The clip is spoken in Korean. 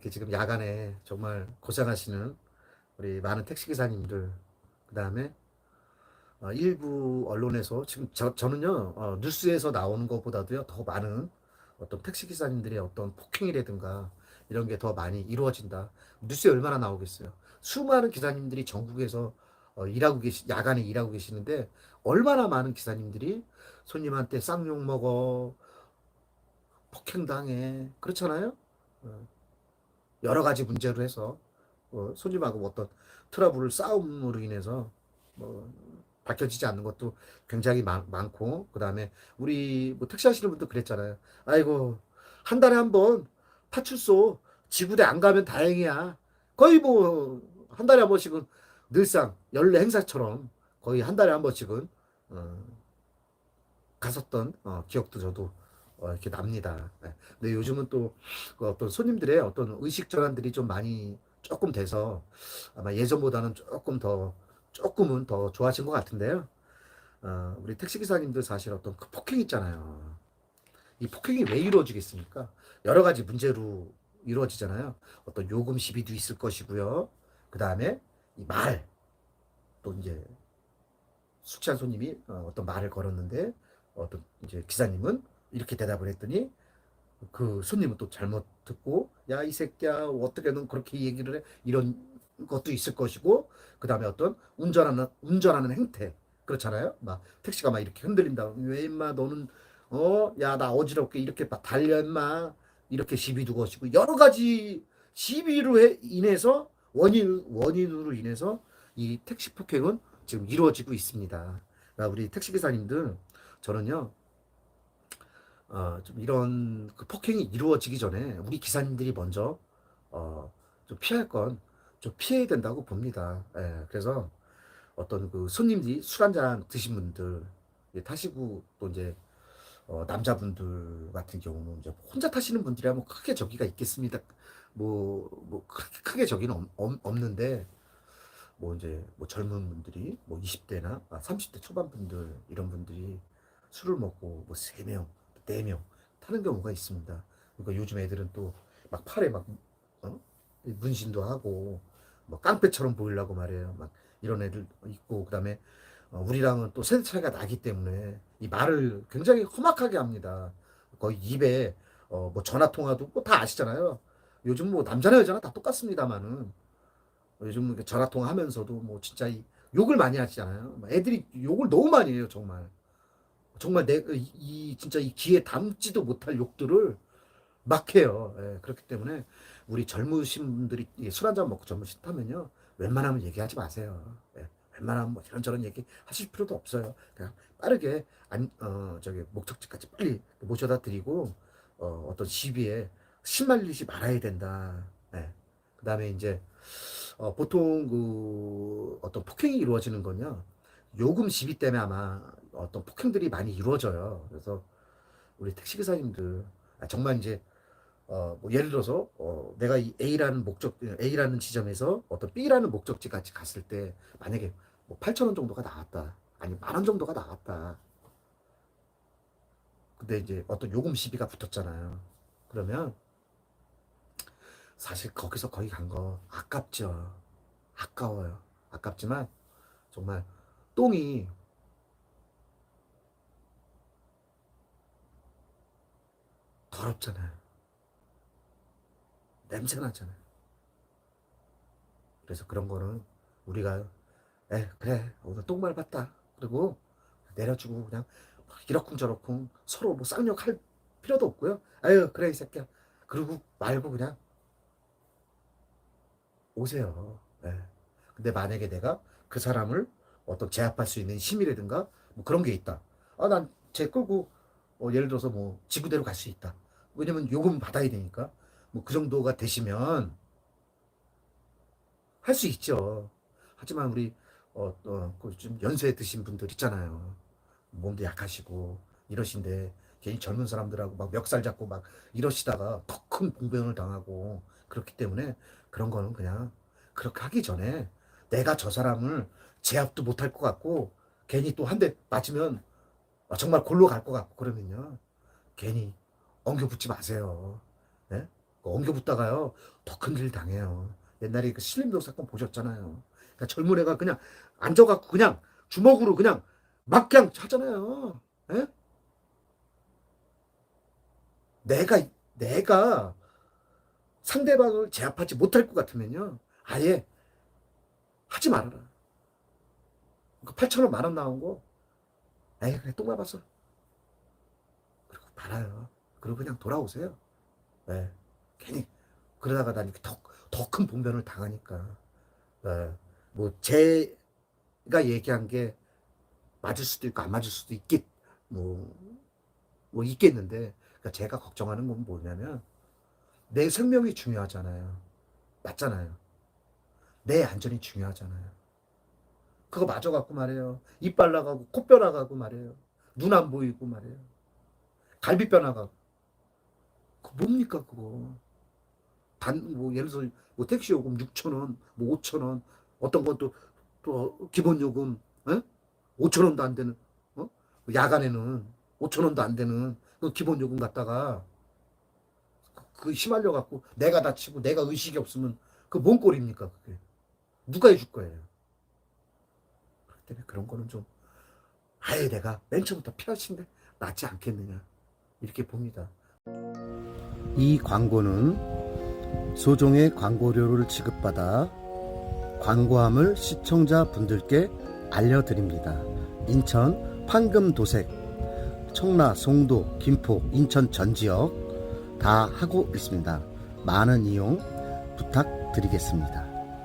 이렇게 지금 야간에 정말 고생하시는 우리 많은 택시기사님들, 그 다음에 어, 일부 언론에서 지금 저, 저는요, 어, 뉴스에서 나오는 것보다도요, 더 많은 어떤 택시기사님들의 어떤 폭행이라든가 이런 게 더 많이 이루어진다. 뉴스에 얼마나 나오겠어요. 수많은 기사님들이 전국에서 어, 일하고 계시, 야간에 일하고 계시는데 얼마나 많은 기사님들이 손님한테 쌍욕 먹어, 폭행당해. 그렇잖아요? 어, 여러 가지 문제로 해서 어, 손님하고 어떤 트러블 싸움으로 인해서 뭐 밝혀지지 않는 것도 굉장히 많, 많고 그다음에 우리 뭐 택시 하시는 분도 그랬잖아요. 아이고 한 달에 한 번 파출소 지구대 안 가면 다행이야. 거의 뭐 한 달에 한 번씩은 늘상 연례 행사처럼 거의 한 달에 한 번씩은 어, 갔었던 어, 기억도 저도 어, 이렇게 납니다. 네. 근데 요즘은 또그 어떤 손님들의 어떤 의식 전환들이 좀 많이 조금 돼서 아마 예전보다는 조금 더 조금은 더 좋아진 것 같은데요. 어, 우리 택시 기사님들 사실 어떤 그 폭행 있잖아요. 이 폭행이 왜 이루어지겠습니까? 여러 가지 문제로 이루어지잖아요. 어떤 요금 시비도 있을 것이고요. 그 다음에 이 말, 또 이제 술 취한 손님이 어, 어떤 말을 걸었는데 어떤 이제 기사님은 이렇게 대답을 했더니 그 손님은 또 잘못 듣고 야 이 새끼야 어떻게 넌 그렇게 얘기를 해? 이런 것도 있을 것이고 그 다음에 어떤 운전하는 운전하는 행태. 그렇잖아요? 막 택시가 막 이렇게 흔들린다 왜 임마 너는 어? 야 나 어지럽게 이렇게 막 달려 임마. 이렇게 시비 두고 것이고 여러 가지 시비로 해, 인해서 원인 원인으로 인해서 이 택시 폭행은 지금 이루어지고 있습니다. 우리 택시 기사님들 저는요 어, 좀 이런 그 폭행이 이루어지기 전에 우리 기사님들이 먼저 어, 좀 피할 건 좀 피해야 된다고 봅니다. 예, 그래서 어떤 그 손님들이 술 한잔 드신 분들 예, 타시고 또 이제 어, 남자분들 같은 경우는 이제 혼자 타시는 분들이야 뭐 크게 저기가 있겠습니다. 뭐, 뭐 크게, 저기는 없, 없- 없는데 뭐 이제 뭐 젊은 분들이 뭐 20대나 아, 30대 초반 분들 이런 분들이 술을 먹고 뭐 3명, 4명 타는 경우가 있습니다. 그러니까 요즘 애들은 또 막 팔에 막 어? 문신도 하고 뭐 깡패처럼 보이려고 말이에요. 막 이런 애들 있고 그다음에 어, 우리랑은 또 세대 차이가 나기 때문에 이 말을 굉장히 험악하게 합니다. 거의 입에 어, 뭐 전화 통화도 뭐 다 아시잖아요. 요즘 뭐 남자나 여자나 다 똑같습니다만은 요즘 전화 통화하면서도 뭐 진짜 이 욕을 많이 하시잖아요. 막 애들이 욕을 너무 많이 해요, 정말. 정말 내 이, 이 진짜 이 귀에 담지도 못할 욕들을 막 해요. 예, 그렇기 때문에 우리 젊으신 분들이 술 한잔 먹고 젊은 싫다면요. 웬만하면 얘기하지 마세요. 예, 웬만하면 뭐 이런저런 얘기 하실 필요도 없어요. 그냥 빠르게 안, 어, 저기 목적지까지 빨리 모셔다 드리고 어, 어떤 시비에 신말리지 말아야 된다. 예. 그 다음에 이제 어, 보통 그 어떤 폭행이 이루어지는 건요. 요금 시비 때문에 아마 어떤 폭행들이 많이 이루어져요. 그래서 우리 택시기사님들 아, 정말 이제 어, 뭐 예를 들어서 어, 내가 이 A라는 목적 A라는 지점에서 어떤 B라는 목적지까지 갔을 때 만약에 뭐 8천 원 정도가 나왔다. 아니 만 원 정도가 나왔다. 근데 이제 어떤 요금 시비가 붙었잖아요. 그러면 사실 거기서 거기 간 거 아깝죠. 아까워요. 아깝지만 정말 똥이 더럽잖아요. 냄새 나잖아요. 그래서 그런 거는 우리가 에 그래 오늘 똥말 봤다. 그리고 내려주고 그냥 막 이러쿵저러쿵 서로 뭐 쌍욕할 필요도 없고요. 아유 그래 이 새끼야. 그리고 말고 그냥 오세요. 예. 근데 만약에 내가 그 사람을 어떤 제압할 수 있는 힘이라든가 뭐 그런 게 있다. 아, 난쟤 끌고 어, 예를 들어서 뭐 지구대로 갈 수 있다. 왜냐면 요금 받아야 되니까. 뭐 그 정도가 되시면 할 수 있죠. 하지만 우리 어, 어, 그좀 연세 드신 분들 있잖아요. 몸도 약하시고 이러신데 괜히 젊은 사람들하고 막 멱살 잡고 막 이러시다가 더 큰 봉변을 당하고 그렇기 때문에 그런 거는 그냥 그렇게 하기 전에 내가 저 사람을 제압도 못할 것 같고 괜히 또 한 대 맞으면 아, 정말 골로 갈 것 같고 그러면요 괜히 엉겨 붙지 마세요. 예? 엉겨 붙다가요 더 큰 일 당해요. 옛날에 그 신림동 사건 보셨잖아요. 그러니까 젊은 애가 그냥 앉아갖고 그냥 주먹으로 그냥 막 그냥 하잖아요. 예? 내가 내가 상대방을 제압하지 못할 것 같으면요 아예 하지 말아라. 그 8천 원 만 원 나온 거, 에이 그래 똥 밟았어. 그리고 말아요. 그리고 그냥 돌아오세요. 예. 괜히 그러다가 난 이렇게 더더 큰 봉변을 당하니까. 예. 뭐 제가 얘기한 게 맞을 수도 있고 안 맞을 수도 있겠 뭐, 뭐 있겠는데 그러니까 제가 걱정하는 건 뭐냐면 내 생명이 중요하잖아요. 맞잖아요. 내 안전이 중요하잖아요. 그거 맞아갖고 말이에요. 이빨 나가고 코뼈 나가고 말이에요. 눈 안 보이고 말이에요. 갈비뼈 나가고. 그 뭡니까 그거. 단, 뭐 예를 들어서 뭐 택시 요금 6천 원, 뭐 5천 원, 어떤 건또또 기본 요금 에? 5천 원도 안 되는 어? 야간에는 5천 원도 안 되는 그 기본 요금 갖다가 그, 그 휘말려 갖고 내가 다치고 내가 의식이 없으면 그 뭔 꼴입니까 그게 누가 해줄 거예요 때문에 그런 거는 좀 아예 내가 맨 처음부터 게 낫지 않겠느냐 이렇게 봅니다 이 광고는 소정의 광고료를 지급받아 광고함을 시청자분들께 알려드립니다. 인천 황금도색, 청라, 송도, 김포, 인천 전 지역 다 하고 있습니다. 많은 이용 부탁드리겠습니다.